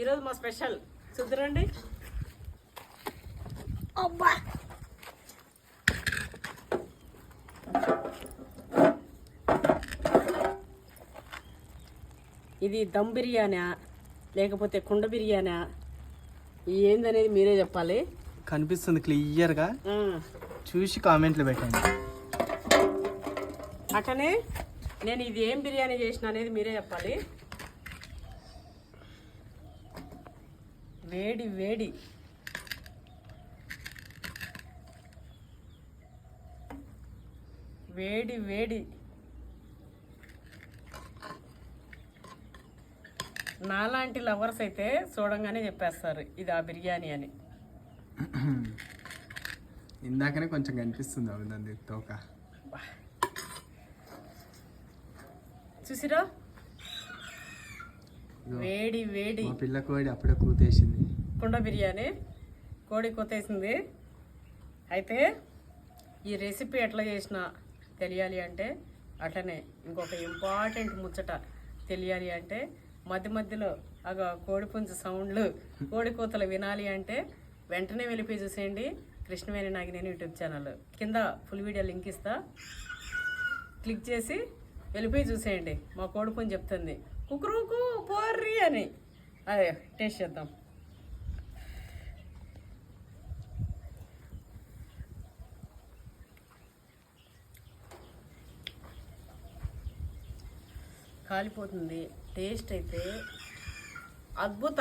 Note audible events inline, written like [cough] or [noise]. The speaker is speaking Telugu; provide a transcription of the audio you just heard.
ఈరోజు మా స్పెషల్. చూద్దరండి. అబ్బా. ఇది దమ్ బిర్యానా లేకపోతే కుండ బిర్యానా? ఏందనేది మీరే చెప్పాలి. కనిపిస్తుంది క్లియర్గా. చూసి కామెంట్లు పెట్టండి. అట్లనే నేను ఇది ఏం బిర్యానీ చేసిన అనేది మీరే చెప్పాలి. వేడి వేడి. వేడి వేడి. నాలాంటి లవర్స్ అయితే చూడంగానే చెప్పేస్తారు ఇది ఆ బిర్యానీ అని. [clears throat] ఇందాకనే కొంచెం కనిపిస్తుంది అవునండి తోక. చూసిరా వేడి వేడి. మా పిల్ల కోడి అప్పుడే కూతేసింది. కుండ బిర్యానీ కోడి కొత్తేసింది అయితే ఈ రెసిపీ ఎట్లా చేసినా తెలియాలి అంటే అట్లనే ఇంకొక ఇంపార్టెంట్ ముచ్చట తెలియాలి అంటే మధ్య మధ్యలో అగ కోడి పుంజు సౌండ్లు కోడి కూతలు వినాలి అంటే వెంటనే వెళ్ళిపోయి చూసేయండి. Krishnaveni Nagineni YouTube channel. కింద ఫుల్ వీడియో లింక్ ఇస్తా. క్లిక్ చేసి వెళ్ళిపోయి చూసేయండి. మా కోడి చెప్తుంది కుకురుకు పోర్రి అని. అదే టేస్ట్ చేద్దాం. కాలిపోతుంది. టేస్ట్ అయితే అద్భుత